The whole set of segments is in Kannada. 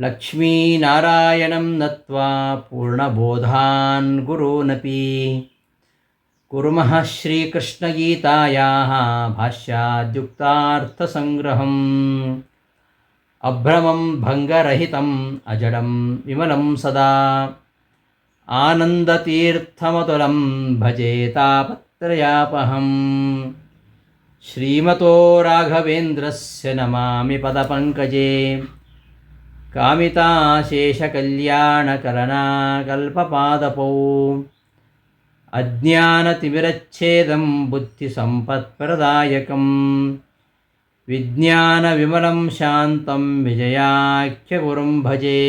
लक्ष्मीनारायणं नत्वा पूर्णबोधान् गुरूनपि। कुर्मः श्रीकृष्णगीतायाः भाष्याद्युक्तार्थसङ्ग्रहम्। अभ्रमं भङ्गरहितम् अजडं विमलं सदा। आनन्दतीर्थमतुलं भजेतापत्रयापहं श्रीमतो राघवेन्द्रस्य नमामि पदपङ्कजे। कामिताशेषकल्याणकलनाकल्पपादपौ अज्ञानतिमिरच्छेदं बुद्धिसम्पत्प्रदायकं विज्ञानविमलं शान्तं विजयाख्यगुरुं भजे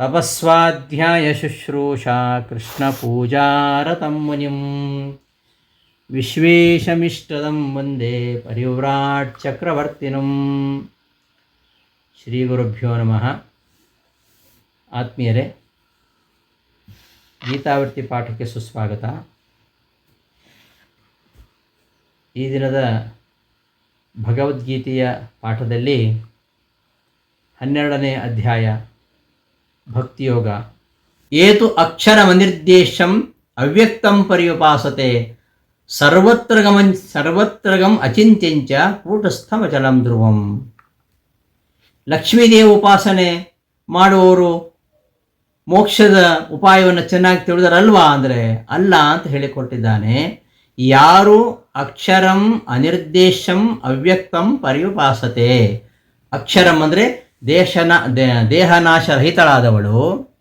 तपस्वाध्यायशुश्रूषा कृष्णपूजारतं मुनिं विश्वेशमिष्टदं वन्दे परिव्राट् चक्रवर्तिनम् ಶ್ರೀ ಗುರುಭ್ಯೋ ನಮಃ. ಆತ್ಮೀಯರೇ, ಗೀತಾವೃತ್ತಿ ಪಾಠಕ್ಕೆ ಸುಸ್ವಾಗತ. ಈ ದಿನದ ಭಗವದ್ಗೀತೆಯ ಪಾಠದಲ್ಲಿ ಹನ್ನೆರಡನೇ ಅಧ್ಯಾಯ, ಭಕ್ತಿಯೋಗ. ಏತು ಅಕ್ಷರಮನಿರ್ದೇಶಂ ಅವ್ಯಕ್ತಂ ಪರ್ಯುಪಾಸತೆ. ಸರ್ವತ್ರಗಮಂ ಸರ್ವತ್ರಗಂ ಅಚಿಂತ್ಯಂಚ ಕೂಟಸ್ಥಮಚಲಂ ಧ್ರುವಂ. ಲಕ್ಷ್ಮೀದೇವಿ ಉಪಾಸನೆ ಮಾಡುವವರು ಮೋಕ್ಷದ ಉಪಾಯವನ್ನು ಚೆನ್ನಾಗಿ ತಿಳಿದರಲ್ವಾ ಅಂದರೆ ಅಲ್ಲ ಅಂತ ಹೇಳಿಕೊಟ್ಟಿದ್ದಾನೆ. ಯಾರು ಅಕ್ಷರಂ ಅನಿರ್ದೇಶಂ ಅವ್ಯಕ್ತಂ ಪರ್ಯುಪಾಸತೆ. ಅಕ್ಷರಂ ಅಂದರೆ ದೇಶನ, ದೇ- ದೇಹನಾಶರಹಿತಳಾದವಳು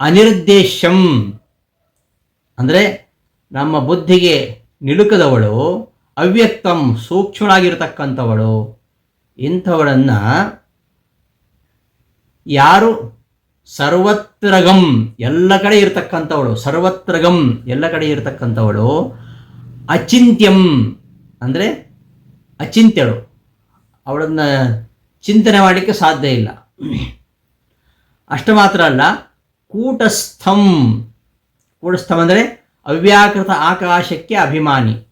ಅನಿರ್ದೇಶಂ ಅಂದರೆ ನಮ್ಮ ಬುದ್ಧಿಗೆ ನಿಲುಕದವಳು. ಅವ್ಯಕ್ತಂ ಸೂಕ್ಷ್ಮಳಾಗಿರ್ತಕ್ಕಂಥವಳು. ಇಂಥವಳನ್ನು ಯಾರು? ಸರ್ವತ್ರಗಂ. ಎಲ್ಲ ಕಡೆ ಇರತಕ್ಕಂಥವಳು. ಸರ್ವತ್ರಗಂ. ಎಲ್ಲ ಕಡೆ ಇರತಕ್ಕಂಥವಳು. ಅಚಿಂತ್ಯಂ. ಅಂದರೆ ಅಚಿಂತ್ಯಳು. ಅವಳನ್ನ ಚಿಂತನೆ ಮಾಡಲಿಕ್ಕೆ ಸಾಧ್ಯ ಇಲ್ಲ. ಅಷ್ಟು ಮಾತ್ರ ಅಲ್ಲ. ಕೂಟಸ್ಥಂ. ಕೂಟಸ್ಥಂ ಅಂದರೆ ಅವ್ಯಾಕೃತ ಆಕಾಶಕ್ಕೆ ಅಭಿಮಾನಿ.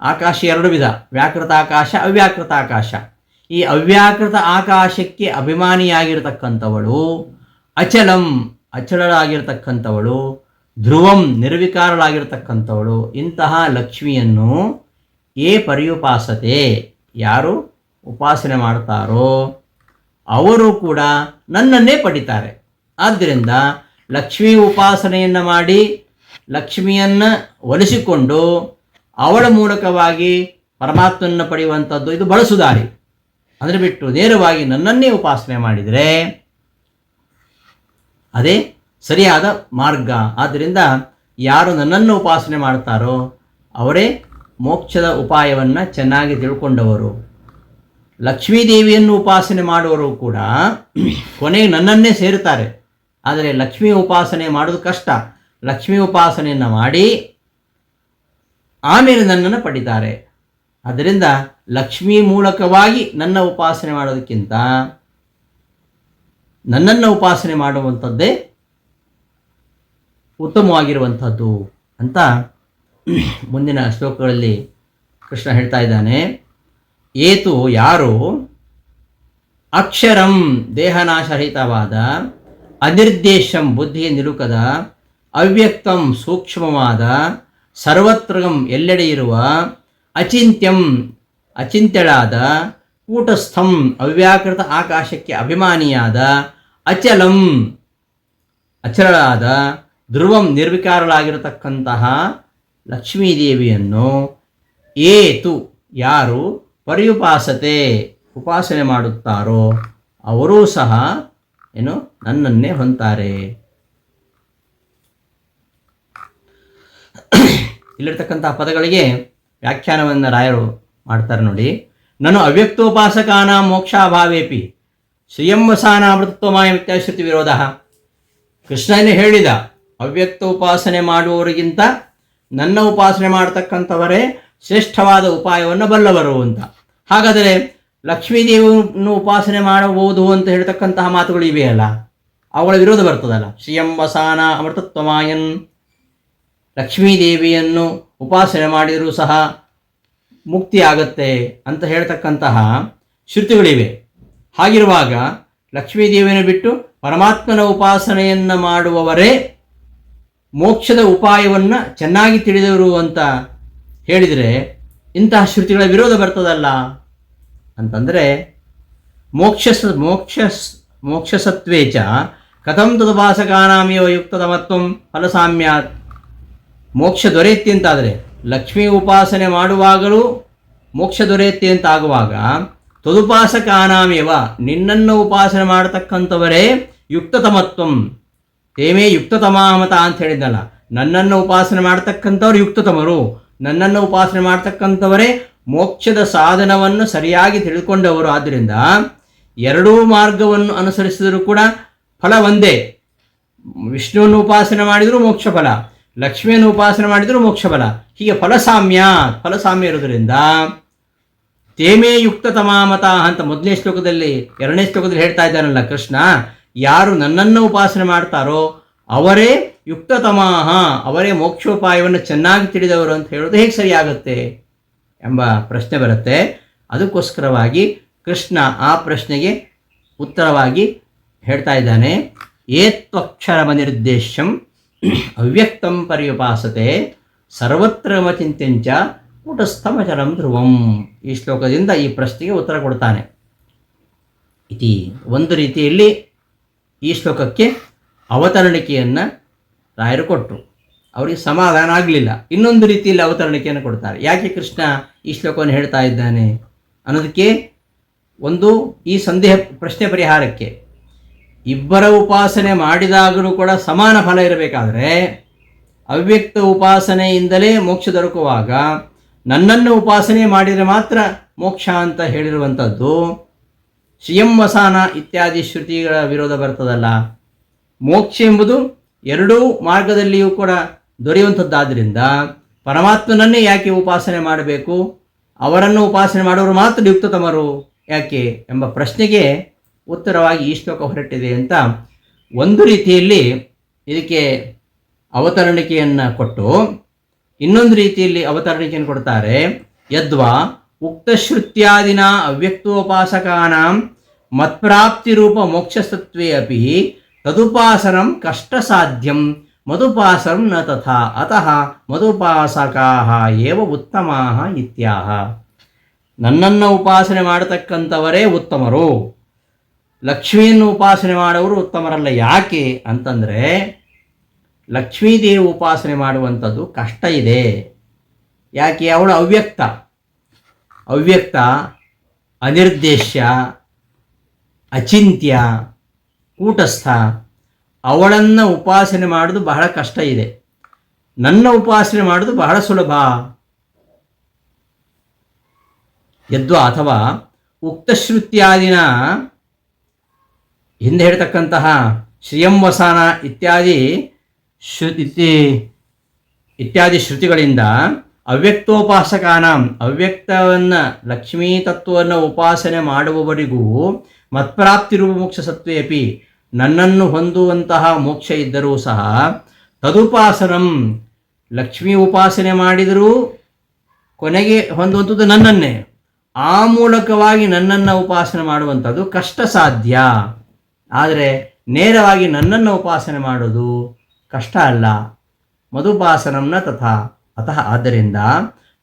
ಆಕಾಶ ಎರಡು ವಿಧ. ವ್ಯಾಕೃತ ಆಕಾಶ, ಅವ್ಯಾಕೃತ ಆಕಾಶ. ಈ ಅವ್ಯಾಕೃತ ಆಕಾಶಕ್ಕೆ ಅಭಿಮಾನಿಯಾಗಿರ್ತಕ್ಕಂಥವಳು, ಅಚಲಂ ಅಚಲಳಾಗಿರ್ತಕ್ಕಂಥವಳು ಧ್ರುವಂ ನಿರ್ವಿಕಾರಳಾಗಿರ್ತಕ್ಕಂಥವಳು, ಇಂತಹ ಲಕ್ಷ್ಮಿಯನ್ನು ಏ ಪರ್ಯುಪಾಸತೆ, ಯಾರು ಉಪಾಸನೆ ಮಾಡ್ತಾರೋ ಅವರು ಕೂಡ ನನ್ನನ್ನೇ ಪಡಿತಾರೆ. ಆದ್ದರಿಂದ ಲಕ್ಷ್ಮೀ ಉಪಾಸನೆಯನ್ನು ಮಾಡಿ ಲಕ್ಷ್ಮಿಯನ್ನು ಒಲಿಸಿಕೊಂಡು ಅವಳ ಮೂಲಕವಾಗಿ ಪರಮಾತ್ಮನ ಪಡೆಯುವಂಥದ್ದು ಇದು ಬಳಸುದಾರಿ. ಅಂದರೆ ಬಿಟ್ಟು ನೇರವಾಗಿ ನನ್ನನ್ನೇ ಉಪಾಸನೆ ಮಾಡಿದರೆ ಅದೇ ಸರಿಯಾದ ಮಾರ್ಗ. ಆದ್ದರಿಂದ ಯಾರು ನನ್ನನ್ನು ಉಪಾಸನೆ ಮಾಡ್ತಾರೋ ಅವರೇ ಮೋಕ್ಷದ ಉಪಾಯವನ್ನು ಚೆನ್ನಾಗಿ ತಿಳ್ಕೊಂಡವರು. ಲಕ್ಷ್ಮೀದೇವಿಯನ್ನು ಉಪಾಸನೆ ಮಾಡುವರು ಕೂಡ ಕೊನೆಗೆ ನನ್ನನ್ನೇ ಸೇರುತ್ತಾರೆ. ಆದರೆ ಲಕ್ಷ್ಮೀ ಉಪಾಸನೆ ಮಾಡೋದು ಕಷ್ಟ. ಲಕ್ಷ್ಮೀ ಉಪಾಸನೆಯನ್ನು ಮಾಡಿ ಆಮೇಲೆ ನನ್ನನ್ನು ಪಡಿತಾರೆ. ಅದರಿಂದ ಲಕ್ಷ್ಮಿ ಮೂಲಕವಾಗಿ ನನ್ನ ಉಪಾಸನೆ ಮಾಡೋದಕ್ಕಿಂತ ನನ್ನನ್ನು ಉಪಾಸನೆ ಮಾಡುವಂಥದ್ದೇ ಉತ್ತಮವಾಗಿರುವಂಥದ್ದು ಅಂತ ಮುಂದಿನ ಶ್ಲೋಕಗಳಲ್ಲಿ ಕೃಷ್ಣ ಹೇಳ್ತಾ ಇದ್ದಾನೆ. ಏತು ಯಾರು ಅಕ್ಷರಂ ದೇಹನಾಶರಹಿತವಾದ ಅನಿರ್ದೇಶಂ ಬುದ್ಧಿ ನಿಲುಕದ ಅವ್ಯಕ್ತಂ ಸೂಕ್ಷ್ಮವಾದ ಸರ್ವತ್ರಗಂ ಎಲ್ಲೆಡೆ ಇರುವ ಅಚಿಂತ್ಯಂ, ಅಚಿಂತ್ಯಳಾದ, ಕೂಟಸ್ಥಂ, ಅವ್ಯಾಕೃತ ಆಕಾಶಕ್ಕೆ ಅಭಿಮಾನಿಯಾದ, ಅಚಲಂ, ಅಚಲಳಾದ, ಧ್ರುವಂ ನಿರ್ವಿಕಾರಳಾಗಿರತಕ್ಕಂತಹ ಲಕ್ಷ್ಮೀದೇವಿಯನ್ನು ಏತು ಯಾರು ಪರ್ಯುಪಾಸತೆ ಉಪಾಸನೆ ಮಾಡುತ್ತಾರೋ ಅವರೂ ಸಹ ಏನು ನನ್ನನ್ನೇ ಹೊಂತಾರೆ ಇಲ್ಲಿರ್ತಕ್ಕಂತಹ ಪದಗಳಿಗೆ ವ್ಯಾಖ್ಯಾನವನ್ನು ರಾಯರು ಮಾಡ್ತಾರೆ ನೋಡಿ. ನಾನು ಅವ್ಯಕ್ತೋಪಾಸಕಾನ ಮೋಕ್ಷಾಭಾವೇಪಿ ಶ್ರಿಯಂವಸಾನ ಅಮೃತತ್ವಮಾಯ ಇತ್ಯಾದಿ ಶ್ರುತಿ ವಿರೋಧ. ಕೃಷ್ಣನೇ ಹೇಳಿದ ಅವ್ಯಕ್ತ ಉಪಾಸನೆ ಮಾಡುವವರಿಗಿಂತ ನನ್ನ ಉಪಾಸನೆ ಮಾಡತಕ್ಕಂಥವರೇ ಶ್ರೇಷ್ಠವಾದ ಉಪಾಯವನ್ನು ಬಲ್ಲವರು ಅಂತ. ಹಾಗಾದರೆ ಲಕ್ಷ್ಮೀದೇವಿಯನ್ನು ಉಪಾಸನೆ ಮಾಡಬಹುದು ಅಂತ ಹೇಳ್ತಕ್ಕಂತಹ ಮಾತುಗಳು ಇವೆಯಲ್ಲ ಅವುಗಳ ವಿರೋಧ ಬರ್ತದಲ್ಲ. ಶ್ರೀಯಂ ವಸಾನ ಅಮೃತತ್ವಮಾಯನ್ ಲಕ್ಷ್ಮೀದೇವಿಯನ್ನು ಉಪಾಸನೆ ಮಾಡಿದರೂ ಸಹ ಮುಕ್ತಿ ಆಗತ್ತೆ ಅಂತ ಹೇಳ್ತಕ್ಕಂತಹ ಶ್ರುತಿಗಳಿವೆ. ಹಾಗಿರುವಾಗ ಲಕ್ಷ್ಮೀದೇವಿಯನ್ನು ಬಿಟ್ಟು ಪರಮಾತ್ಮನ ಉಪಾಸನೆಯನ್ನು ಮಾಡುವವರೇ ಮೋಕ್ಷದ ಉಪಾಯವನ್ನು ಚೆನ್ನಾಗಿ ತಿಳಿದವರು ಅಂತ ಹೇಳಿದರೆ ಇಂತಹ ಶ್ರುತಿಗಳ ವಿರೋಧ ಬರ್ತದಲ್ಲ ಅಂತಂದರೆ ಮೋಕ್ಷಸ ಮೋಕ್ಷ ಮೋಕ್ಷಸತ್ವೇ ಚ ಕಥಂ ತದುಪಾಸಕಾನಾಮೇವ ಯುಕ್ತತಮತ್ವಂ ಫಲಸಾಮ್ಯಾತ್ ಮೋಕ್ಷ ದೊರೆಯುತ್ತೆ ಅಂತಾದರೆ, ಲಕ್ಷ್ಮೀ ಉಪಾಸನೆ ಮಾಡುವಾಗಲೂ ಮೋಕ್ಷ ದೊರೆಯುತ್ತೆ ಅಂತ ಆಗುವಾಗ ತದುಪಾಸಕಾನಾಮೇವ, ನಿನ್ನನ್ನು ಉಪಾಸನೆ ಮಾಡತಕ್ಕಂಥವರೇ ಯುಕ್ತತಮತ್ವಂ. ತೇಮೇ ಯುಕ್ತತಮಾಮತ ಅಂತ ಹೇಳಿದ್ನಲ್ಲ, ನನ್ನನ್ನು ಉಪಾಸನೆ ಮಾಡತಕ್ಕಂಥವ್ರು ಯುಕ್ತತಮರು. ನನ್ನನ್ನು ಉಪಾಸನೆ ಮಾಡತಕ್ಕಂಥವರೇ ಮೋಕ್ಷದ ಸಾಧನವನ್ನು ಸರಿಯಾಗಿ ತಿಳಿದುಕೊಂಡವರು ಆದ್ದರಿಂದ ಎರಡೂ ಮಾರ್ಗವನ್ನು ಅನುಸರಿಸಿದರೂ ಕೂಡ ಫಲ ಒಂದೇ. ವಿಷ್ಣುವನ್ನು ಉಪಾಸನೆ ಮಾಡಿದರೂ ಮೋಕ್ಷ ಫಲ. ಲಕ್ಷ್ಮಿಯನ್ನು ಉಪಾಸನೆ ಮಾಡಿದರೂ ಮೋಕ್ಷ ಬಲ. ಹೀಗೆ ಫಲಸಾಮ್ಯ ಫಲಸಾಮ್ಯ ಇರೋದ್ರಿಂದ ತೇಮೇ ಯುಕ್ತ ತಮಾಮತ ಅಂತ ಮೊದಲನೇ ಶ್ಲೋಕದಲ್ಲಿ, ಎರಡನೇ ಶ್ಲೋಕದಲ್ಲಿ ಹೇಳ್ತಾ ಇದ್ದಾನಲ್ಲ ಕೃಷ್ಣ, ಯಾರು ನನ್ನನ್ನು ಉಪಾಸನೆ ಮಾಡ್ತಾರೋ ಅವರೇ ಯುಕ್ತ ತಮಾಹ, ಅವರೇ ಮೋಕ್ಷೋಪಾಯವನ್ನು ಚೆನ್ನಾಗಿ ತಿಳಿದವರು ಅಂತ ಹೇಳೋದು ಹೇಗೆ ಸರಿಯಾಗುತ್ತೆ ಎಂಬ ಪ್ರಶ್ನೆ ಬರುತ್ತೆ. ಅದಕ್ಕೋಸ್ಕರವಾಗಿ ಕೃಷ್ಣ ಆ ಪ್ರಶ್ನೆಗೆ ಉತ್ತರವಾಗಿ ಹೇಳ್ತಾ ಇದ್ದಾನೆ. ಏತ್ವಕ್ಷರಮ ನಿರ್ದೇಶಂ ಅವ್ಯಕ್ತಂ ಪರ್ಯುಪಾಸತೆ ಸರ್ವತ್ರ ಚಿಂತ್ಯಂಚ ಕೂಟಸ್ಥಮಚರಂ ಧ್ರುವಂ ಈ ಶ್ಲೋಕದಿಂದ ಈ ಪ್ರಶ್ನೆಗೆ ಉತ್ತರ ಕೊಡ್ತಾನೆ. ಇತಿ ಒಂದು ರೀತಿಯಲ್ಲಿ ಈ ಶ್ಲೋಕಕ್ಕೆ ಅವತರಣಿಕೆಯನ್ನು ರಾಯರು ಕೊಟ್ಟರು ಅವರಿಗೆ ಸಮಾಧಾನ ಆಗಲಿಲ್ಲ. ಇನ್ನೊಂದು ರೀತಿಯಲ್ಲಿ ಅವತರಣಿಕೆಯನ್ನು ಕೊಡ್ತಾರೆ. ಯಾಕೆ ಕೃಷ್ಣ ಈ ಶ್ಲೋಕವನ್ನು ಹೇಳ್ತಾ ಇದ್ದಾನೆ ಅನ್ನೋದಕ್ಕೆ ಒಂದು ಈ ಸಂದೇಹ ಪ್ರಶ್ನೆ ಪರಿಹಾರಕ್ಕೆ ಇಬ್ಬರ ಉಪಾಸನೆ ಮಾಡಿದಾಗಲೂ ಕೂಡ ಸಮಾನ ಫಲ ಇರಬೇಕಾದರೆ ಅವ್ಯಕ್ತ ಉಪಾಸನೆಯಿಂದಲೇ ಮೋಕ್ಷ ದೊರಕುವಾಗ ನನ್ನನ್ನು ಉಪಾಸನೆ ಮಾಡಿದರೆ ಮಾತ್ರ ಮೋಕ್ಷ ಅಂತ ಹೇಳಿರುವಂಥದ್ದು. ಶ್ರಿಯಂ ವಸಾನ ಇತ್ಯಾದಿ ಶ್ರುತಿಗಳ ವಿರೋಧ ಬರ್ತದಲ್ಲ. ಮೋಕ್ಷ ಎಂಬುದು ಎರಡೂ ಮಾರ್ಗದಲ್ಲಿಯೂ ಕೂಡ ದೊರೆಯುವಂಥದ್ದಾದ್ದರಿಂದ ಪರಮಾತ್ಮನನ್ನೇ ಯಾಕೆ ಉಪಾಸನೆ ಮಾಡಬೇಕು? ಅವರನ್ನು ಉಪಾಸನೆ ಮಾಡೋರು ಮಾತ್ರ ಯುಕ್ತತಮರು ಯಾಕೆ ಎಂಬ ಪ್ರಶ್ನೆಗೆ ಉತ್ತರವಾಗಿ ಈ ಶ್ಲೋಕ ಹೊರಟಿದೆ ಅಂತ ಒಂದು ರೀತಿಯಲ್ಲಿ ಇದಕ್ಕೆ ಅವತರಣಿಕೆಯನ್ನು ಕೊಟ್ಟು ಇನ್ನೊಂದು ರೀತಿಯಲ್ಲಿ ಅವತರಣಿಕೆಯನ್ನು ಕೊಡ್ತಾರೆ. ಯದ್ವಾ ಉಕ್ತಶ್ರುತ್ಯಾದಿನ ಅವ್ಯಕ್ತೋಪಾಸಕಾನಾಂ ಮತ್ಪ್ರಾಪ್ತಿರೂಪ ಮೋಕ್ಷಸತ್ವೇ ಅಪಿ ತದುಪಾಸನಂ ಕಷ್ಟಸಾಧ್ಯಂ ಮಧುಪಾಸನ ನ ತಥಾ ಅತಃ ಮಧುಪಾಸಕಾ ಏವ ಉತ್ತಮಾಹ ಇತ್ಯಾಹ. ನನ್ನನ್ನು ಉಪಾಸನೆ ಮಾಡತಕ್ಕಂಥವರೇ ಉತ್ತಮರು. ಲಕ್ಷ್ಮಿಯನ್ನು ಉಪಾಸನೆ ಮಾಡೋರು ಉತ್ತಮರಲ್ಲ. ಯಾಕೆ ಅಂತಂದರೆ ಲಕ್ಷ್ಮೀದೇವಿ ಉಪಾಸನೆ ಮಾಡುವಂಥದ್ದು ಕಷ್ಟ ಇದೆ. ಯಾಕೆ? ಅವಳು ಅವ್ಯಕ್ತ. ಅವ್ಯಕ್ತ ಅನಿರ್ದೇಶ್ಯ ಅಚಿಂತ್ಯ, ಕೂಟಸ್ಥ. ಅವಳನ್ನು ಉಪಾಸನೆ ಮಾಡೋದು ಬಹಳ ಕಷ್ಟ ಇದೆ. ನನ್ನ ಉಪಾಸನೆ ಮಾಡೋದು ಬಹಳ ಸುಲಭ. ಯದ್ವಾ ಅಥವಾ ಉಕ್ತಶ್ರುತ್ಯಾದಿನ ಹಿಂದೆ ಹೇಳ್ತಕ್ಕಂತಹ ಶ್ರೀಯಂವಸಾನ ಇತ್ಯಾದಿ ಶ್ರುತಿ ಇತ್ಯಾದಿ ಶ್ರುತಿಗಳಿಂದ ಅವ್ಯಕ್ತೋಪಾಸಕಾನ, ಅವ್ಯಕ್ತವನ್ನು ಲಕ್ಷ್ಮೀ ತತ್ವವನ್ನು ಉಪಾಸನೆ ಮಾಡುವವರಿಗೂ ಮತ್ಪ್ರಾಪ್ತಿ ರೂಪ ಮೋಕ್ಷ ಸತ್ವೇ ಅಪಿ ನನ್ನನ್ನು ಹೊಂದುವಂತಹ ಮೋಕ್ಷ ಇದ್ದರೂ ಸಹ ತದುಪಾಸನಂ ಲಕ್ಷ್ಮೀ ಉಪಾಸನೆ ಮಾಡಿದರೂ ಕೊನೆಗೆ ಹೊಂದುವಂಥದ್ದು ನನ್ನನ್ನೇ. ಆ ಮೂಲಕವಾಗಿ ನನ್ನನ್ನು ಉಪಾಸನೆ ಮಾಡುವಂಥದ್ದು ಕಷ್ಟ ಸಾಧ್ಯ ಆದರೆ ನೇರವಾಗಿ ನನ್ನನ್ನು ಉಪಾಸನೆ ಮಾಡೋದು ಕಷ್ಟ ಅಲ್ಲ. ಮಧುಪಾಸನಂನ ತಥಾ. ಅತಃ ಆದ್ದರಿಂದ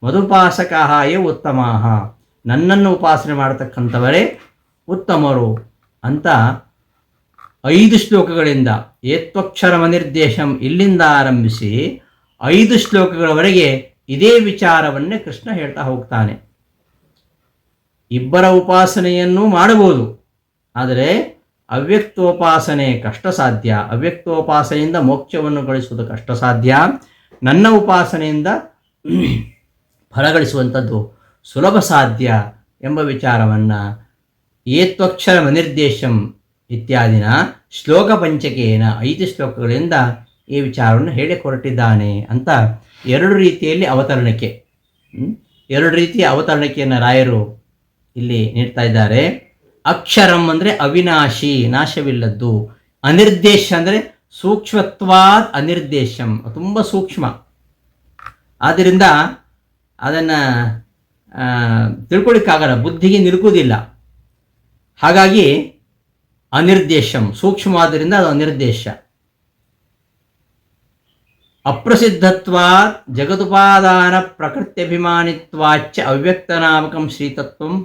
ಮಧುಪಾಸಕ ಏ ಉತ್ತಮಾಹ. ನನ್ನನ್ನು ಉಪಾಸನೆ ಮಾಡತಕ್ಕಂಥವರೇ ಉತ್ತಮರು ಅಂತ ಐದು ಶ್ಲೋಕಗಳಿಂದ ಏತ್ವಕ್ಷರಮ ನಿರ್ದೇಶಂ ಇಲ್ಲಿಂದ ಆರಂಭಿಸಿ ಐದು ಶ್ಲೋಕಗಳವರೆಗೆ ಇದೇ ವಿಚಾರವನ್ನೇ ಕೃಷ್ಣ ಹೇಳ್ತಾ ಹೋಗ್ತಾನೆ. ಇಬ್ಬರ ಉಪಾಸನೆಯನ್ನು ಮಾಡಬಹುದು. ಆದರೆ ಅವ್ಯಕ್ತೋಪಾಸನೆ ಕಷ್ಟ ಸಾಧ್ಯ ಅವ್ಯಕ್ತೋಪಾಸನೆಯಿಂದ ಮೋಕ್ಷವನ್ನು ಗಳಿಸುವುದು ಕಷ್ಟ ಸಾಧ್ಯ ನನ್ನ ಉಪಾಸನೆಯಿಂದ ಫಲಗಳಿಸುವಂಥದ್ದು ಸುಲಭ ಸಾಧ್ಯ ಎಂಬ ವಿಚಾರವನ್ನು ಏತ್ವಕ್ಷರ ಮನಿರ್ದೇಶಂ ಇತ್ಯಾದಿನ ಶ್ಲೋಕ ಪಂಚಕೇನ ಐದು ಶ್ಲೋಕಗಳಿಂದ ಈ ವಿಚಾರವನ್ನು ಹೇಳಿ ಹೊರಟಿದ್ದಾನೆ ಅಂತ ಎರಡು ರೀತಿಯಲ್ಲಿ ಅವತರಣಿಕೆ ಎರಡು ರೀತಿಯ ಅವತರಣಿಕೆಯನ್ನು ರಾಯರು ಇಲ್ಲಿ ನೀಡ್ತಾ ಇದ್ದಾರೆ. ಅಕ್ಷರಂ ಅಂದರೆ ಅವಿನಾಶಿ, ನಾಶವಿಲ್ಲದ್ದು. ಅನಿರ್ದೇಶ ಅಂದರೆ ಸೂಕ್ಷ್ಮತ್ವಾದ ಅನಿರ್ದೇಶಂ. ತುಂಬ ಸೂಕ್ಷ್ಮ. ಆದ್ದರಿಂದ ಅದನ್ನು ತಿಳ್ಕೊಳಿಕ್ಕಾಗಲ್ಲ. ಬುದ್ಧಿಗೆ ನಿಲುಕುವುದಿಲ್ಲ. ಹಾಗಾಗಿ ಅನಿರ್ದೇಶಂ ಸೂಕ್ಷ್ಮವಾದ್ದರಿಂದ ಅದು ಅನಿರ್ದೇಶ. ಅಪ್ರಸಿದ್ಧತ್ವಾ ಜಗದುಪಾದಾನ ಪ್ರಕೃತ್ಯಭಿಮಾನಿತ್ವಾಚ್ಚ ಅವ್ಯಕ್ತನಾಮಕಂ ಶ್ರೀತತ್ವಂ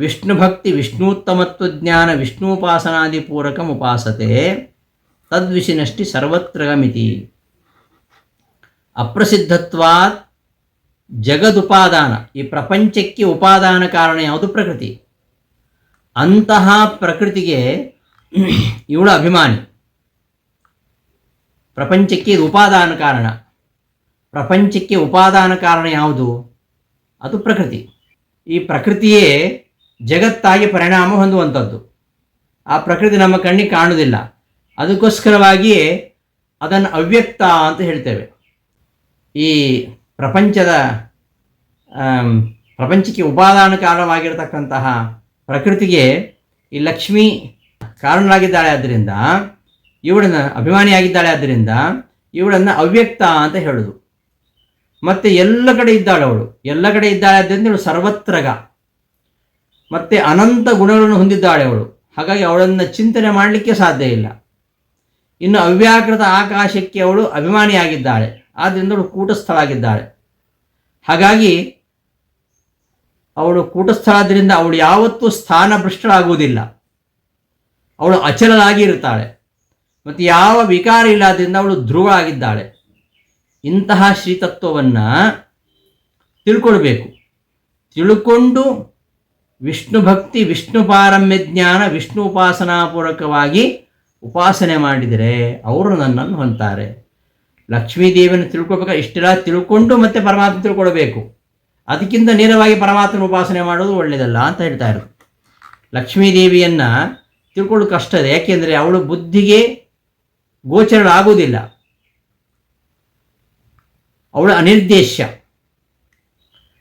ಪರ್ಯುಪಾಸತೆ ವಿಷ್ಣುಭಕ್ತಿ ವಿಷ್ಣೂತ್ತಮತ್ವ ಜ್ಞಾನ, ವಿಷ್ಣುಪಾಸನಾದಿ ಪೂರಕಂ ಉಪಾಸತೆ ತದ್ವಿಷಿನಷ್ಟಿ ಸರ್ವತ್ರಗಮಿತಿ. ಅಪ್ರಸಿದ್ಧತ್ವಾತ್ ಜಗದುಪಾದಾನ. ಈ ಪ್ರಪಂಚಕ್ಕೆ ಉಪಾದಾನ ಕಾರಣ ಯಾವುದು? ಪ್ರಕೃತಿ. ಅಂತಹ ಪ್ರಕೃತಿಗೆ ಇವಳು ಅಭಿಮಾನಿ. ಪ್ರಪಂಚಕ್ಕೆ ಇದು ಉಪಾದಾನ ಕಾರಣ. ಪ್ರಪಂಚಕ್ಕೆ ಉಪಾದಾನ ಕಾರಣ ಯಾವುದು? ಅದು ಪ್ರಕೃತಿ. ಈ ಪ್ರಕೃತಿಯೇ ಜಗತ್ತಾಗಿ ಪರಿಣಾಮ ಹೊಂದುವಂಥದ್ದು. ಆ ಪ್ರಕೃತಿ ನಮ್ಮ ಕಣ್ಣಿಗೆ ಕಾಣುವುದಿಲ್ಲ. ಅದಕ್ಕೋಸ್ಕರವಾಗಿಯೇ ಅದನ್ನು ಅವ್ಯಕ್ತ ಅಂತ ಹೇಳ್ತೇವೆ. ಈ ಪ್ರಪಂಚದ ಪ್ರಪಂಚಕ್ಕೆ ಉಪಾದಾನ ಕಾರಣವಾಗಿರತಕ್ಕಂತಹ ಪ್ರಕೃತಿಗೆ ಈ ಲಕ್ಷ್ಮಿ ಕಾರಣರಾಗಿದ್ದಾಳೆ ಆದ್ದರಿಂದ ಇವಳನ್ನು ಅಭಿಮಾನಿಯಾಗಿದ್ದಾಳೆ ಆದ್ದರಿಂದ ಇವಳನ್ನು ಅವ್ಯಕ್ತ ಅಂತ ಹೇಳೋದು. ಮತ್ತು ಎಲ್ಲ ಕಡೆ ಇದ್ದಾಳೆ ಅವಳು. ಎಲ್ಲ ಕಡೆ ಇದ್ದಾಳೆ ಆದ್ದರಿಂದ ಇವಳು ಸರ್ವತ್ರಗ. ಮತ್ತೆ ಅನಂತ ಗುಣಗಳನ್ನು ಹೊಂದಿದ್ದಾಳೆ ಅವಳು. ಹಾಗಾಗಿ ಅವಳನ್ನು ಚಿಂತನೆ ಮಾಡಲಿಕ್ಕೆ ಸಾಧ್ಯ ಇಲ್ಲ. ಇನ್ನು ಅವ್ಯಾಕೃತ ಆಕಾಶಕ್ಕೆ ಅವಳು ಅಭಿಮಾನಿಯಾಗಿದ್ದಾಳೆ. ಆದ್ದರಿಂದ ಅವಳು ಕೂಟಸ್ಥಳಾಗಿದ್ದಾಳೆ. ಹಾಗಾಗಿ ಅವಳು ಕೂಟಸ್ಥಳಾದ್ದರಿಂದ ಅವಳು ಯಾವತ್ತೂ ಸ್ಥಾನಭ್ರಷ್ಟಳಾಗುವುದಿಲ್ಲ. ಅವಳು ಅಚಲಾಗಿ ಇರ್ತಾಳೆ ಮತ್ತು ಯಾವ ವಿಕಾರ ಇಲ್ಲದ್ರಿಂದ ಅವಳು ಧ್ರುವ ಆಗಿದ್ದಾಳೆ ಇಂತಹ ಶ್ರೀತತ್ವವನ್ನು ತಿಳ್ಕೊಳ್ಬೇಕು. ತಿಳ್ಕೊಂಡು ವಿಷ್ಣು ಭಕ್ತಿ, ವಿಷ್ಣು ಪಾರಮ್ಯ ಜ್ಞಾನ, ವಿಷ್ಣು ಉಪಾಸನಾಪೂರ್ವಕವಾಗಿ ಉಪಾಸನೆ ಮಾಡಿದರೆ ಅವರು ನನ್ನನ್ನು ಹೊಂತಾರೆ ಲಕ್ಷ್ಮೀದೇವಿಯನ್ನು ತಿಳ್ಕೊಬೇಕು ಇಷ್ಟೆಲ್ಲ ತಿಳ್ಕೊಂಡು ಮತ್ತೆ ಪರಮಾತ್ಮ ತಿಳ್ಕೊಳ್ಬೇಕು. ಅದಕ್ಕಿಂತ ನೇರವಾಗಿ ಪರಮಾತ್ಮನ ಉಪಾಸನೆ ಮಾಡೋದು ಒಳ್ಳೆಯದಲ್ಲ ಅಂತ ಹೇಳ್ತಾ ಇರೋದು. ಲಕ್ಷ್ಮೀದೇವಿಯನ್ನು ತಿಳ್ಕೊಳ್ಳೋದು ಕಷ್ಟ ಇದೆ ಯಾಕೆಂದರೆ ಅವಳು ಬುದ್ಧಿಗೆ ಗೋಚರಳಾಗುವುದಿಲ್ಲ. ಅವಳು ಅನಿರ್ದೇಶ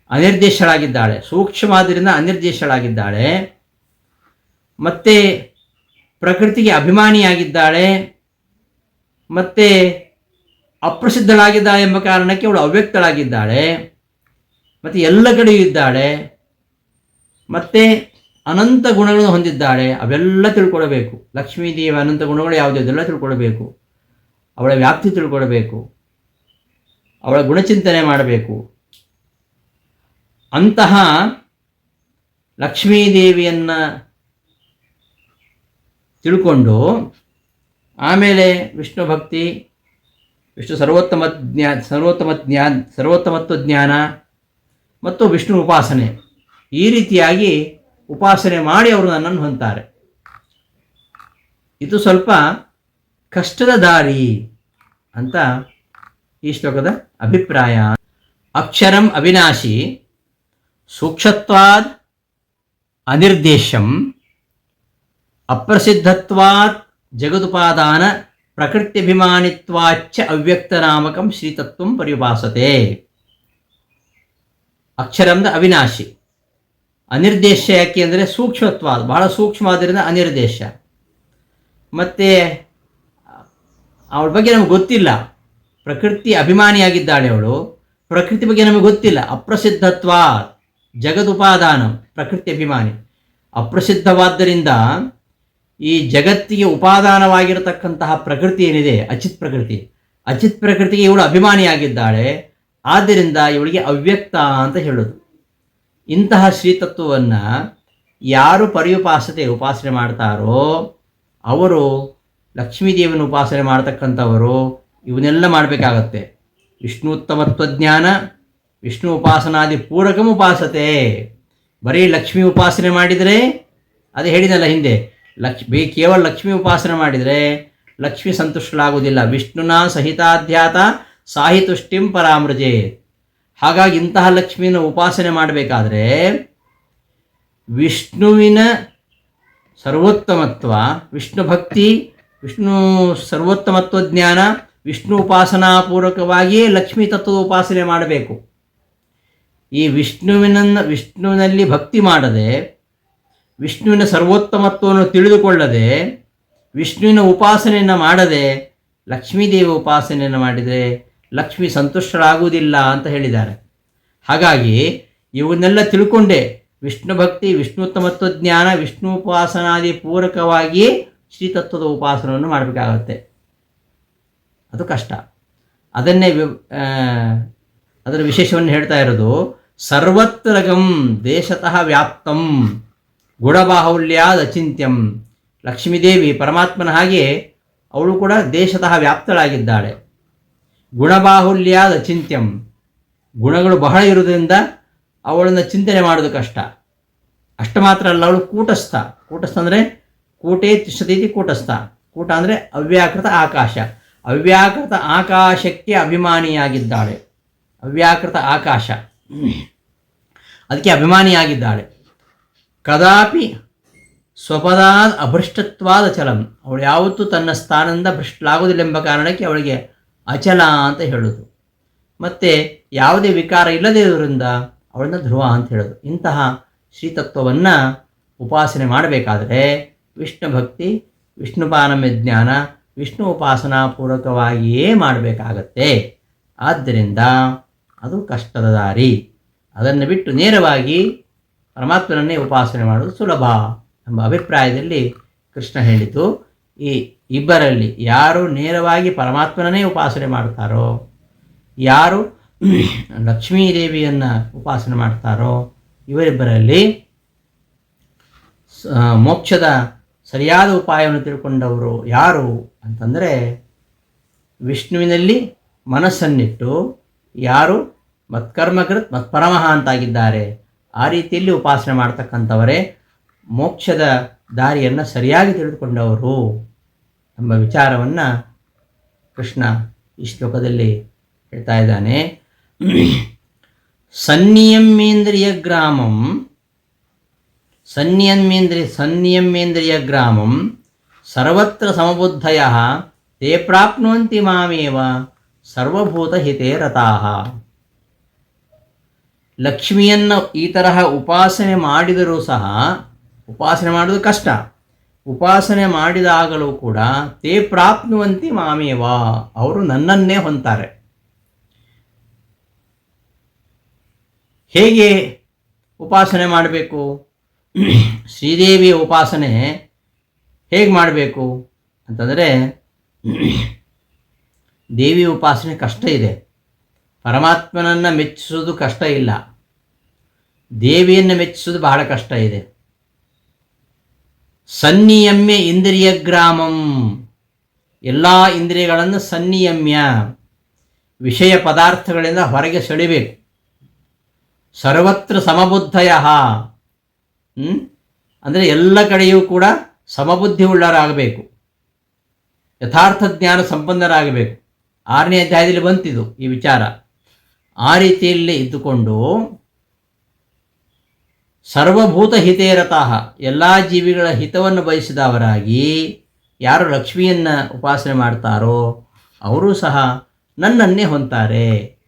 ಅನಿರ್ದೇಶಳಾಗಿದ್ದಾಳೆ. ಸೂಕ್ಷ್ಮಾದ್ರಿಂದ ಅನಿರ್ದೇಶಳಾಗಿದ್ದಾಳೆ. ಮತ್ತೆ ಪ್ರಕೃತಿಗೆ ಅಭಿಮಾನಿಯಾಗಿದ್ದಾಳೆ. ಮತ್ತೆ ಅಪ್ರಸಿದ್ಧಳಾಗಿದ್ದಾಳೆ ಎಂಬ ಕಾರಣಕ್ಕೆ ಅವಳು ಅವ್ಯಕ್ತಳಾಗಿದ್ದಾಳೆ. ಮತ್ತು ಎಲ್ಲ ಕಡೆಯೂ ಇದ್ದಾಳೆ. ಮತ್ತೆ ಅನಂತ ಗುಣಗಳನ್ನು ಹೊಂದಿದ್ದಾಳೆ. ಅವೆಲ್ಲ ತಿಳ್ಕೊಳ್ಬೇಕು. ಲಕ್ಷ್ಮೀದೇವಿ ಅನಂತ ಗುಣಗಳು ಯಾವುದೆಲ್ಲ ತಿಳ್ಕೊಳ್ಬೇಕು. ಅವಳ ವ್ಯಾಪ್ತಿ ತಿಳ್ಕೊಳ್ಬೇಕು. ಅವಳ ಗುಣಚಿಂತನೆ ಮಾಡಬೇಕು. ಅಂತಹ ಲಕ್ಷ್ಮೀದೇವಿಯನ್ನು ತಿಳ್ಕೊಂಡು ಆಮೇಲೆ ವಿಷ್ಣು ಭಕ್ತಿ, ವಿಷ್ಣು ಸರ್ವೋತ್ತಮ ಜ್ಞಾ, ಸರ್ವೋತ್ತಮ ಜ್ಞಾನ ಸರ್ವೋತ್ತಮತ್ವ ಜ್ಞಾನ ಮತ್ತು ವಿಷ್ಣು ಉಪಾಸನೆ. ಈ ರೀತಿಯಾಗಿ ಉಪಾಸನೆ ಮಾಡಿ ಅವರು ನನ್ನನ್ನು ಹೊಂತಾರೆ ಇದು ಸ್ವಲ್ಪ ಕಷ್ಟದ ದಾರಿ ಅಂತ ಈ ಶ್ಲೋಕದ ಅಭಿಪ್ರಾಯ. ಅಕ್ಷರಂ ಅವಿನಾಶಿ ಸೂಕ್ಷ್ಮತ್ವಾದ್ ಅನಿರ್ದೇಶಂ ಅಪ್ರಸಿದ್ಧತ್ವಾತ್ ಜಗದುಪಾದಾನ ಪ್ರಕೃತ್ಯಭಿಮಾನಿತ್ವಾಚ್ಚ ಅವ್ಯಕ್ತನಾಮಕಂ ಶ್ರೀತತ್ವಂ ಪರಿಭಾಸತೆ. ಅಕ್ಷರಂದ ಅವಿನಾಶಿ. ಅನಿರ್ದೇಶ ಯಾಕೆ ಅಂದರೆ ಸೂಕ್ಷ್ಮತ್ವ ಬಹಳ ಸೂಕ್ಷ್ಮವಾದ್ದರಿಂದ ಅನಿರ್ದೇಶ. ಮತ್ತು ಅವಳ ಬಗ್ಗೆ ನಮಗೆ ಗೊತ್ತಿಲ್ಲ. ಪ್ರಕೃತಿ ಅಭಿಮಾನಿಯಾಗಿದ್ದಾಳೆ ಅವಳು. ಪ್ರಕೃತಿ ಬಗ್ಗೆ ನಮಗೆ ಗೊತ್ತಿಲ್ಲ. ಅಪ್ರಸಿದ್ಧತ್ವ ಜಗದುಪಾದಾನ, ಪ್ರಕೃತಿ ಅಭಿಮಾನಿ. ಅಪ್ರಸಿದ್ಧವಾದ್ದರಿಂದ ಈ ಜಗತ್ತಿಗೆ ಉಪಾದಾನವಾಗಿರತಕ್ಕಂತಹ ಪ್ರಕೃತಿ ಏನಿದೆ? ಅಚಿತ್ ಪ್ರಕೃತಿ. ಅಚಿತ್ ಪ್ರಕೃತಿಗೆ ಇವಳು ಅಭಿಮಾನಿಯಾಗಿದ್ದಾಳೆ. ಆದ್ದರಿಂದ ಇವಳಿಗೆ ಅವ್ಯಕ್ತ ಅಂತ ಹೇಳೋದು. ಇಂತಹ ಶ್ರೀತತ್ವವನ್ನು ಯಾರು ಪರ್ಯುಪಾಸತೆ ಉಪಾಸನೆ ಮಾಡ್ತಾರೋ, ಅವರು ಲಕ್ಷ್ಮೀದೇವನ ಉಪಾಸನೆ ಮಾಡ್ತಕ್ಕಂಥವರು, ಇವನ್ನೆಲ್ಲ ಮಾಡಬೇಕಾಗತ್ತೆ. ವಿಷ್ಣುತ್ತಮತ್ವ ಜ್ಞಾನ ವಿಷ್ಣು ಉಪಾಸನಾದಿ ಪೂರಕಂ ಉಪಾಸತೆ. ಬರೀ ಲಕ್ಷ್ಮೀ ಉಪಾಸನೆ ಮಾಡಿದರೆ, ಅದು ಹೇಳಿದಲ್ಲ ಹಿಂದೆ, ಲಕ್ಷ್ ಕೇವಲ ಲಕ್ಷ್ಮೀ ಉಪಾಸನೆ ಮಾಡಿದರೆ ಲಕ್ಷ್ಮಿ ಸಂತುಷ್ಟಲಾಗುವುದಿಲ್ಲ ವಿಷ್ಣುನ ಸಹಿತಾಧ್ಯಾತ ಸಾಹಿತುಷ್ಟಿಂ ಪರಾಮೃಜೆ. ಹಾಗಾಗಿ ಇಂತಹ ಲಕ್ಷ್ಮಿಯನ್ನ ಉಪಾಸನೆ ಮಾಡಬೇಕಾದ್ರೆ ವಿಷ್ಣುವಿನ ಸರ್ವೋತ್ತಮತ್ವ, ವಿಷ್ಣು ಭಕ್ತಿ, ವಿಷ್ಣು ಸರ್ವೋತ್ತಮತ್ವ ಜ್ಞಾನ, ವಿಷ್ಣು ಉಪಾಸನಾ ಪೂರ್ವಕವಾಗಿಯೇ ಲಕ್ಷ್ಮೀ ತತ್ವದ ಉಪಾಸನೆ ಮಾಡಬೇಕು. ಈ ವಿಷ್ಣುವಿನನ್ನು, ವಿಷ್ಣುವಿನಲ್ಲಿ ಭಕ್ತಿ ಮಾಡದೆ, ವಿಷ್ಣುವಿನ ಸರ್ವೋತ್ತಮತ್ವವನ್ನು ತಿಳಿದುಕೊಳ್ಳದೆ, ವಿಷ್ಣುವಿನ ಉಪಾಸನೆಯನ್ನು ಮಾಡದೆ, ಲಕ್ಷ್ಮೀದೇವಿ ಉಪಾಸನೆಯನ್ನು ಮಾಡಿದರೆ ಲಕ್ಷ್ಮಿ ಸಂತುಷ್ಟರಾಗುವುದಿಲ್ಲ ಅಂತ ಹೇಳಿದ್ದಾರೆ. ಹಾಗಾಗಿ ಇವನ್ನೆಲ್ಲ ತಿಳ್ಕೊಂಡೆ ವಿಷ್ಣು ಭಕ್ತಿ, ವಿಷ್ಣುತ್ತಮತ್ವ ಜ್ಞಾನ, ವಿಷ್ಣು ಉಪಾಸನಾದಿ ಪೂರಕವಾಗಿ ಶ್ರೀತತ್ವದ ಉಪಾಸನವನ್ನು ಮಾಡಬೇಕಾಗತ್ತೆ. ಅದು ಕಷ್ಟ. ಅದನ್ನೇ ಅದರ ವಿಶೇಷವನ್ನು ಹೇಳ್ತಾ ಇರೋದು ಸರ್ವತ್ರಗಂ ದೇಶತಃ ವ್ಯಾಪ್ತಂ ಗುಣಬಾಹುಲ್ಯಾದ ಅಚಿಂತ್ಯಂ ಲಕ್ಷ್ಮೀದೇವಿ ಪರಮಾತ್ಮನ ಹಾಗೆ ಅವಳು ಕೂಡ ದೇಶತಃ ವ್ಯಾಪ್ತಳಾಗಿದ್ದಾಳೆ. ಗುಣಬಾಹುಲ್ಯಾದ ಅಚಿಂತ್ಯಂ ಗುಣಗಳು ಬಹಳ ಇರುವುದರಿಂದ ಅವಳನ್ನು ಚಿಂತನೆ ಮಾಡೋದು ಕಷ್ಟ. ಅಷ್ಟು ಮಾತ್ರ ಅಲ್ಲ, ಅವಳು ಕೂಟಸ್ಥ. ಕೂಟಸ್ಥ ಅಂದರೆ ಕೂಟೇ ತಿಷ್ಠತೀತಿ ಕೂಟಸ್ಥ. ಕೂಟ ಅಂದರೆ ಅವ್ಯಾಕೃತ ಆಕಾಶ. ಅವ್ಯಾಕೃತ ಆಕಾಶಕ್ಕೆ ಅಭಿಮಾನಿಯಾಗಿದ್ದಾಳೆ. ಅವ್ಯಾಕೃತ ಆಕಾಶ. ಅದಕ್ಕೆ ಅಭಿಮಾನಿಯಾಗಿದ್ದಾಳೆ. ಕದಾಪಿ ಸ್ವಪದಾದ ಅಭೃಷ್ಟತ್ವಾದ ಚಲಂ. ಅವಳು ಯಾವತ್ತೂ ತನ್ನ ಸ್ಥಾನದಿಂದ ಭ್ರಷ್ಟಲಾಗುವುದಿಲ್ಲ ಎಂಬ ಕಾರಣಕ್ಕೆ ಅವಳಿಗೆ ಅಚಲ ಅಂತ ಹೇಳೋದು. ಮತ್ತು ಯಾವುದೇ ವಿಕಾರ ಇಲ್ಲದೇ ಇರೋದ್ರಿಂದ ಅವಳನ್ನ ಧ್ರುವ ಅಂತ ಹೇಳೋದು. ಇಂತಹ ಶ್ರೀತತ್ವವನ್ನು ಉಪಾಸನೆ ಮಾಡಬೇಕಾದರೆ ವಿಷ್ಣು ಭಕ್ತಿ ವಿಷ್ಣುಪಾನಮ್ಯ ಜ್ಞಾನ, ವಿಷ್ಣು ಉಪಾಸನಾ ಪೂರ್ವಕವಾಗಿಯೇ ಮಾಡಬೇಕಾಗತ್ತೆ. ಆದ್ದರಿಂದ ಅದು ಕಷ್ಟದ ದಾರಿ. ಅದನ್ನು ಬಿಟ್ಟು ನೇರವಾಗಿ ಪರಮಾತ್ಮನನ್ನೇ ಉಪಾಸನೆ ಮಾಡುವುದು ಸುಲಭ ಎಂಬ ಅಭಿಪ್ರಾಯದಲ್ಲಿ ಕೃಷ್ಣ ಹೇಳಿತು ಈ ಇಬ್ಬರಲ್ಲಿ ಯಾರು ನೇರವಾಗಿ ಪರಮಾತ್ಮನನ್ನೇ ಉಪಾಸನೆ ಮಾಡ್ತಾರೋ ಯಾರು ಲಕ್ಷ್ಮೀದೇವಿಯನ್ನು ಉಪಾಸನೆ ಮಾಡ್ತಾರೋ ಇವರಿಬ್ಬರಲ್ಲಿ ಮೋಕ್ಷದ ಸರಿಯಾದ ಉಪಾಯವನ್ನು ತಿಳ್ಕೊಂಡವರು ಯಾರು ಅಂತಂದರೆ ವಿಷ್ಣುವಿನಲ್ಲಿ ಮನಸ್ಸನ್ನಿಟ್ಟು ಯಾರು ಮತ್ಕರ್ಮಕೃತ್ ಮತ್ಪರಮಃ ಅಂತಾಗಿದ್ದಾರೆ ಆ ರೀತಿಯಲ್ಲಿ ಉಪಾಸನೆ ಮಾಡ್ತಕ್ಕಂಥವರೇ ಮೋಕ್ಷದ ದಾರಿಯನ್ನು ಸರಿಯಾಗಿ ತಿಳಿದುಕೊಂಡವರು ಎಂಬ ವಿಚಾರವನ್ನು ಕೃಷ್ಣ ಈ ಶ್ಲೋಕದಲ್ಲಿ ಹೇಳ್ತಾ ಇದ್ದಾನೆ. ಸನ್ನಿಯಮ್ಮೇಂದ್ರಿಯ ಗ್ರಾಮಂ ಸನ್ನಿಯಮ್ಮೇಂದ್ರಿಯ ಸನ್ನಿಯಮ್ಮೇಂದ್ರಿಯ ಗ್ರಾಮಂ, ಸರ್ವತ್ರ ಸಮಬುದ್ಧಯ, ತೇ ಪ್ರಾಪ್ನುವಂತಿ ಮಾಮೇವ, ಸರ್ವಭೂತಹಿತೇ ರತಾಹ ಲಕ್ಷ್ಮಿಯನ್ನು ಈ ತರಹ ಉಪಾಸನೆ ಮಾಡಿದರೂ ಸಹ, ಉಪಾಸನೆ ಮಾಡೋದು ಕಷ್ಟ. ಉಪಾಸನೆ ಮಾಡಿದಾಗಲೂ ಕೂಡ ತೇ ಪ್ರಾಪ್ನುವಂತಿ ಮಾಮೇವ, ಅವರು ನನ್ನನ್ನೇ ಹೊಂತಾರೆ ಹೇಗೆ ಉಪಾಸನೆ ಮಾಡಬೇಕು? ಶ್ರೀದೇವಿಯ ಉಪಾಸನೆ ಹೇಗೆ ಮಾಡಬೇಕು? ಅಂತಂದರೆ ದೇವಿ ಉಪಾಸನೆ ಕಷ್ಟ ಇದೆ. ಪರಮಾತ್ಮನನ್ನು ಮೆಚ್ಚಿಸೋದು ಕಷ್ಟ ಇಲ್ಲ. ದೇವಿಯನ್ನು ಮೆಚ್ಚಿಸೋದು ಬಹಳ ಕಷ್ಟ ಇದೆ. ಸನ್ನಿಯಮ್ಯ ಇಂದ್ರಿಯ ಗ್ರಾಮಂ. ಎಲ್ಲ ಇಂದ್ರಿಯಗಳನ್ನು ಸನ್ನಿಯಮ್ಯ, ವಿಷಯ ಪದಾರ್ಥಗಳಿಂದ ಹೊರಗೆ ಸೆಳಿಬೇಕು ಸರ್ವತ್ರ ಸಮಬುದ್ಧಯ. ಅಂದರೆ ಎಲ್ಲ ಕಡೆಯೂ ಕೂಡ ಸಮಬುದ್ಧಿ ಉಳ್ಳರಾಗಬೇಕು ಯಥಾರ್ಥ ಜ್ಞಾನ ಸಂಪನ್ನರಾಗಬೇಕು. ಆರನೇ ಅಧ್ಯಾಯದಲ್ಲಿ ಬಂತಿದು ಈ ವಿಚಾರ. ರೀತಿಯಲ್ಲಿ ಇದ್ದುಕೊಂಡು ಸರ್ವಭೂತ ಹಿತೇರತಃ ಎಲ್ಲ ಜೀವಿಗಳ ಹಿತವನ್ನು ಬಯಸಿದವರಾಗಿ ಯಾರು ಲಕ್ಷ್ಮಿಯನ್ನು ಉಪಾಸನೆ ಮಾಡ್ತಾರೋ ಅವರು ಸಹ ನನ್ನನ್ನೇ ಹೊಂತಾರೆ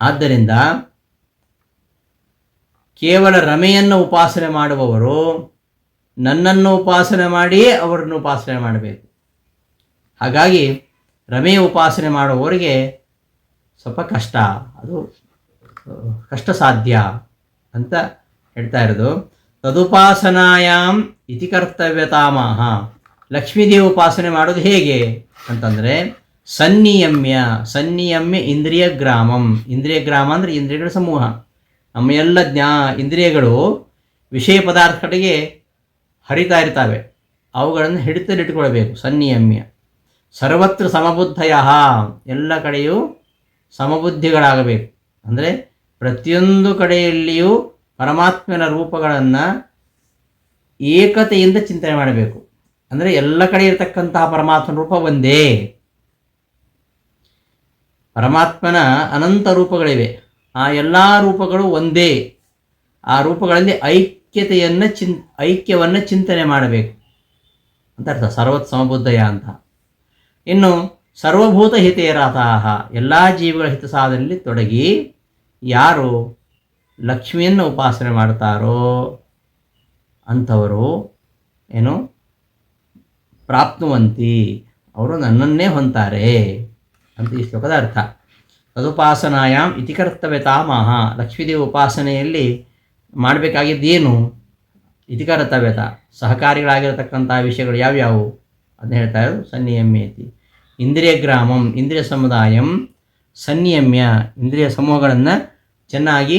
ಆದ್ದರಿಂದ ಕೇವಲ ರಮೆಯನ್ನು ಉಪಾಸನೆ ಮಾಡುವವರು ನನ್ನನ್ನು ಉಪಾಸನೆ ಮಾಡಿಯೇ ಅವರನ್ನು ಉಪಾಸನೆ ಮಾಡಬೇಕು. ಹಾಗಾಗಿ ರಮೆಯ ಉಪಾಸನೆ ಮಾಡುವವರಿಗೆ ಸ್ವಲ್ಪ ಕಷ್ಟ. ಅದು ಕಷ್ಟ ಸಾಧ್ಯ ಅಂತ ಹೇಳ್ತಾ ಇರೋದು. ತದುಪಾಸನಾಯಾಮ್ ಇತಿ ಕರ್ತವ್ಯತಾಮಹ ಲಕ್ಷ್ಮೀದೇವಿ ಉಪಾಸನೆ ಮಾಡೋದು ಹೇಗೆ ಅಂತಂದರೆ, ಸನ್ನಿಯಮ್ಯ ಸನ್ನಿಯಮ್ಯ ಇಂದ್ರಿಯ ಗ್ರಾಮಂ. ಇಂದ್ರಿಯ ಗ್ರಾಮ ಅಂದರೆ ಇಂದ್ರಿಯಗಳ ಸಮೂಹ. ನಮ್ಮ ಎಲ್ಲ ಜ್ಞಾ, ಇಂದ್ರಿಯಗಳು ವಿಷಯ ಪದಾರ್ಥಗಳಿಗೆ ಹರಿತಾ ಇರ್ತವೆ. ಅವುಗಳನ್ನು ಹಿಡಿತಲಿಟ್ಟುಕೊಳ್ಬೇಕು ಸನ್ನಿಯಮ್ಯ. ಸರ್ವತ್ರ ಸಮಬುದ್ಧಯ. ಎಲ್ಲ ಕಡೆಯೂ ಸಮಬುದ್ಧಿಗಳಾಗಬೇಕು. ಅಂದರೆ ಪ್ರತಿಯೊಂದು ಕಡೆಯಲ್ಲಿಯೂ ಪರಮಾತ್ಮನ ರೂಪಗಳನ್ನು ಏಕತೆಯಿಂದ ಚಿಂತನೆ ಮಾಡಬೇಕು. ಅಂದರೆ ಎಲ್ಲ ಕಡೆ ಇರತಕ್ಕಂತಹ ಪರಮಾತ್ಮನ ರೂಪ ಒಂದೇ. ಪರಮಾತ್ಮನ ಅನಂತ ರೂಪಗಳಿವೆ. ಆ ಎಲ್ಲ ರೂಪಗಳು ಒಂದೇ. ಆ ರೂಪಗಳಲ್ಲಿ ಐಕ್ಯತೆಯನ್ನು ಚಿನ್, ಐಕ್ಯವನ್ನು ಚಿಂತನೆ ಮಾಡಬೇಕು. ಅಂತ ಅರ್ಥ. ಸರ್ವತ್ ಸಮಬುದ್ಧಯ ಅಂತ. ಇನ್ನು ಸರ್ವಭೂತ ಹಿತೇರಾತಾಹ ಎಲ್ಲ ಜೀವಿಗಳ ಹಿತ ಸಾಧನೆಯಲ್ಲಿ ತೊಡಗಿ ಯಾರು ಲಕ್ಷ್ಮಿಯನ್ನು ಉಪಾಸನೆ ಮಾಡ್ತಾರೋ ಅಂಥವರು ಏನು ಪ್ರಾಪ್ನುವಂತಿ. ಅವರು ನನ್ನನ್ನೇ ಹೊಂತಾರೆ ಅಂತ ಈ ಶ್ಲೋಕದ ಅರ್ಥ. ತದುಪಾಸನಾಯಾಮ್ ಇತಿ ಕರ್ತವ್ಯತಾಮಹ ಲಕ್ಷ್ಮೀದೇವಿ ಉಪಾಸನೆಯಲ್ಲಿ ಮಾಡಬೇಕಾಗಿದ್ದೇನು? ಇತಿ ಕರ್ತವ್ಯತ. ಸಹಕಾರಿಗಳಾಗಿರತಕ್ಕಂಥ ವಿಷಯಗಳು ಯಾವ್ಯಾವು? ಅದನ್ನ ಹೇಳ್ತಾ ಇರೋದು ಸನ್ನಿಯಮ್ಯತಿ. ಇಂದ್ರಿಯ ಗ್ರಾಮಂ ಇಂದ್ರಿಯ ಸಮುದಾಯಂ, ಸನ್ನಿಯಮ್ಯ, ಇಂದ್ರಿಯ ಸಮೂಹಗಳನ್ನು ಚೆನ್ನಾಗಿ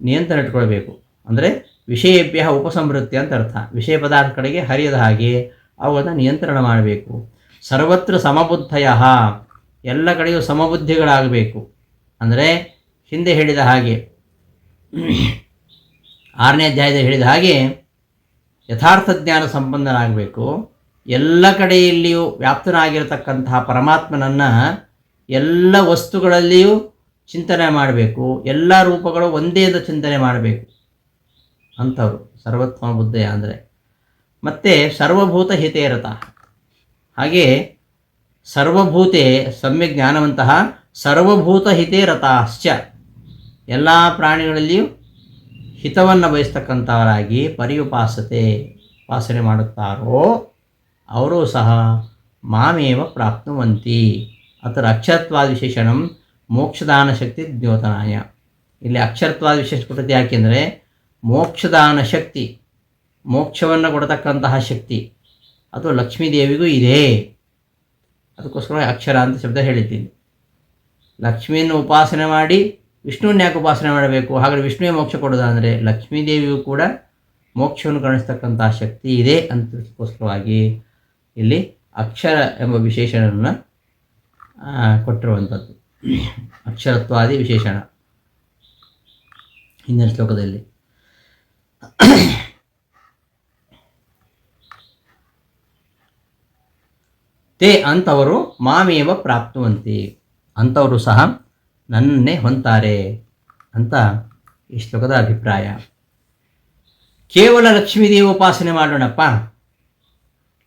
ನಿಯಂತ್ರಣ ಇಟ್ಕೊಳ್ಬೇಕು ಅಂದರೆ ವಿಷಯಭ್ಯ ಉಪಸಂವೃತ್ತಿ ಅಂತ ಅರ್ಥ. ವಿಷಯ ಪದಾರ್ಥ ಕಡೆಗೆ ಹರಿಯದ ಹಾಗೆ ಅವುಗಳನ್ನು ನಿಯಂತ್ರಣ ಮಾಡಬೇಕು. ಸರ್ವತ್ರ ಸಮಬುದ್ಧಯ. ಎಲ್ಲ ಕಡೆಯೂ ಸಮಬುದ್ಧಿಗಳಾಗಬೇಕು. ಅಂದರೆ ಹಿಂದೆ ಹೇಳಿದ ಹಾಗೆ, ಆರನೇ ಅಧ್ಯಾಯದಲ್ಲಿ ಹೇಳಿದ ಹಾಗೆ ಯಥಾರ್ಥ ಜ್ಞಾನ ಸಂಪನ್ನರಾಗಬೇಕು. ಎಲ್ಲ ಕಡೆಯಲ್ಲಿಯೂ ವ್ಯಾಪ್ತನಾಗಿರತಕ್ಕಂತಹ ಪರಮಾತ್ಮನನ್ನು ಎಲ್ಲ ವಸ್ತುಗಳಲ್ಲಿಯೂ ಚಿಂತನೆ ಮಾಡಬೇಕು, ಎಲ್ಲ ರೂಪಗಳು ಒಂದೇ ಅಂತ ಚಿಂತನೆ ಮಾಡಬೇಕು ಅಂಥವ್ರು ಸರ್ವತ್ಮ ಬುದ್ಧಯ ಅಂದರೆ. ಮತ್ತು ಸರ್ವಭೂತ ಹಿತೇರತ ಹಾಗೆ ಸರ್ವಭೂತೆ ಸಮ್ಯಕ್ ಜ್ಞಾನವಂತಹ ಸರ್ವಭೂತ ಹಿತೇ ರಥಾಶ್ಚ ಎಲ್ಲ ಪ್ರಾಣಿಗಳಲ್ಲಿಯೂ ಹಿತವನ್ನು ಬಯಸ್ತಕ್ಕಂಥವರಾಗಿ ಪರಿಯುಪಾಸತೆ, ಉಪಾಸನೆ ಮಾಡುತ್ತಾರೋ ಅವರು ಸಹ ಮಾಮೇವ ಪ್ರಾಪ್ನುವಂತಿ. ಅತರ ಅಕ್ಷರತ್ವಾದ ವಿಶೇಷಣಂ ಮೋಕ್ಷದಾನ ಶಕ್ತಿ ದ್ಯೋತನಾಯ. ಇಲ್ಲಿ ಅಕ್ಷರತ್ವಾದ ವಿಶೇಷ ಕೊಟ್ಟದ್ದು ಯಾಕೆಂದರೆ ಮೋಕ್ಷದಾನ ಶಕ್ತಿ ಮೋಕ್ಷವನ್ನು ಕೊಡತಕ್ಕಂತಹ ಶಕ್ತಿ ಅದು ಲಕ್ಷ್ಮೀದೇವಿಗೂ ಇದೆ. ಅದಕ್ಕೋಸ್ಕರ ಅಕ್ಷರ ಅಂತ ಶಬ್ದ ಹೇಳಿದ್ದೀನಿ. ಲಕ್ಷ್ಮಿಯನ್ನು ಉಪಾಸನೆ ಮಾಡಿ ವಿಷ್ಣುವನ್ನ ಯಾಕೆ ಉಪಾಸನೆ ಮಾಡಬೇಕು? ಹಾಗಾದರೆ ವಿಷ್ಣುವೆ ಮೋಕ್ಷ ಕೊಡೋದಾದರೆ ಲಕ್ಷ್ಮೀದೇವಿಯು ಕೂಡ ಮೋಕ್ಷವನ್ನು ಕಾಣಿಸ್ತಕ್ಕಂತಹ ಶಕ್ತಿ ಇದೆ ಅಂತಕ್ಕೋಸ್ಕರವಾಗಿ ಇಲ್ಲಿ ಅಕ್ಷರ ಎಂಬ ವಿಶೇಷಣವನ್ನು ಕೊಟ್ಟಿರುವಂಥದ್ದು ಅಕ್ಷರತ್ವಾದಿ ವಿಶೇಷಣ. ಹಿಂದಿನ ಶ್ಲೋಕದಲ್ಲಿ. ತೇ ಅಂಥವರು ಮಾಮೇವ ಪ್ರಾಪ್ತುವಂತೆ. ಅಂಥವರು ಸಹ ನನ್ನನ್ನೇ ಹೊಂತಾರೆ ಅಂತ ಈ ಶ್ಲೋಕದ ಅಭಿಪ್ರಾಯ. ಕೇವಲ ಲಕ್ಷ್ಮೀದೇವಿ ಉಪಾಸನೆ ಮಾಡೋಣಪ್ಪ.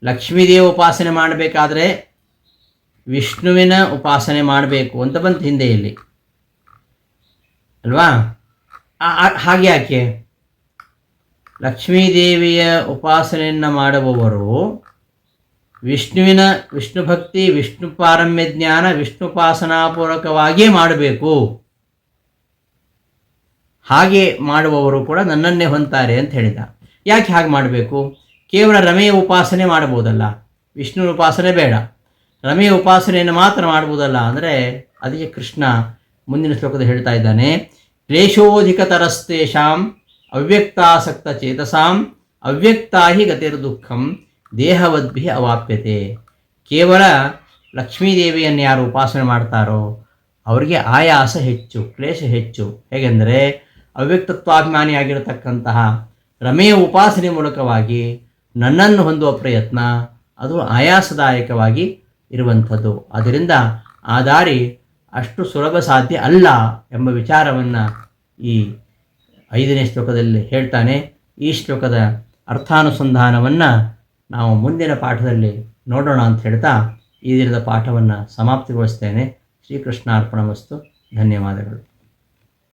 ಲಕ್ಷ್ಮೀದೇವಿ ಉಪಾಸನೆ ಮಾಡಬೇಕಾದ್ರೆ ವಿಷ್ಣುವಿನ ಉಪಾಸನೆ ಮಾಡಬೇಕು ಅಂತ ಬಂತು ಹಿಂದೆಯಲ್ಲಿ. ಅಲ್ವಾ? ಹಾಗೆ ಯಾಕೆ? ಲಕ್ಷ್ಮೀದೇವಿಯ ಉಪಾಸನೆಯನ್ನು ಮಾಡುವವರು ವಿಷ್ಣುವಿನ ವಿಷ್ಣು ಭಕ್ತಿ, ವಿಷ್ಣು ಪಾರಮ್ಯ ಜ್ಞಾನ ವಿಷ್ಣುಪಾಸನಾಪೂರ್ವಕವಾಗಿಯೇ ಮಾಡಬೇಕು. ಹಾಗೆ ಮಾಡುವವರು ಕೂಡ ನನ್ನನ್ನೇ ಹೊಂತಾರೆ ಅಂತ ಹೇಳಿದ. ಯಾಕೆ ಹಾಗೆ ಮಾಡಬೇಕು? ಕೇವಲ ರಮೆಯ ಉಪಾಸನೆ ಮಾಡಬಹುದಲ್ಲ? ವಿಷ್ಣು ಉಪಾಸನೆ ಬೇಡ. ರಮೆಯ ಉಪಾಸನೆಯನ್ನು ಮಾತ್ರ ಮಾಡ್ಬೋದಲ್ಲ ಅಂದರೆ ಅದಕ್ಕೆ ಕೃಷ್ಣ ಮುಂದಿನ ಶ್ಲೋಕದ ಹೇಳ್ತಾ ಇದ್ದಾನೆ ಕ್ಲೇಶೋಧಿಕತರಸ್ತೇಷಾಂ ಅವ್ಯಕ್ತಾಸಕ್ತ ಚೇತಸಾಂ ಅವ್ಯಕ್ತಾಹಿ ಗತಿರ್ ದುಃಖಂ ದೇಹವದ್ಭಿ ಅವಾಪ್ಯತೆ. ಕೇವಲ ಲಕ್ಷ್ಮೀದೇವಿಯನ್ನು ಯಾರು ಉಪಾಸನೆ ಮಾಡ್ತಾರೋ ಅವರಿಗೆ ಆಯಾಸ ಹೆಚ್ಚು, ಕ್ಲೇಶ ಹೆಚ್ಚು. ಹೇಗೆಂದರೆ ಅವ್ಯಕ್ತತ್ವಾಭಿಮಾನಿಯಾಗಿರತಕ್ಕಂತಹ ರಮೆಯ ಉಪಾಸನೆ ಮೂಲಕವಾಗಿ ನನ್ನನ್ನು ಹೊಂದುವ ಪ್ರಯತ್ನ ಅದು ಆಯಾಸದಾಯಕವಾಗಿ ಇರುವಂಥದ್ದು. ಆದ್ದರಿಂದ ಆ ದಾರಿ ಅಷ್ಟು ಸುಲಭ ಸಾಧ್ಯ ಅಲ್ಲ ಎಂಬ ವಿಚಾರವನ್ನು ಈ ಐದನೇ ಶ್ಲೋಕದಲ್ಲಿ ಹೇಳ್ತಾನೆ. ಈ ಶ್ಲೋಕದ ಅರ್ಥಾನುಸಂಧಾನವನ್ನು ನಾವು ಮುಂದಿನ ಪಾಠದಲ್ಲಿ ನೋಡೋಣ ಅಂತ ಹೇಳ್ತಾ ಈ ದಿನದ ಪಾಠವನ್ನು ಸಮಾಪ್ತಿಗೊಳಿಸ್ತೇನೆ. ಶ್ರೀಕೃಷ್ಣಾರ್ಪಣ ವಸ್ತು ಧನ್ಯವಾದಗಳು.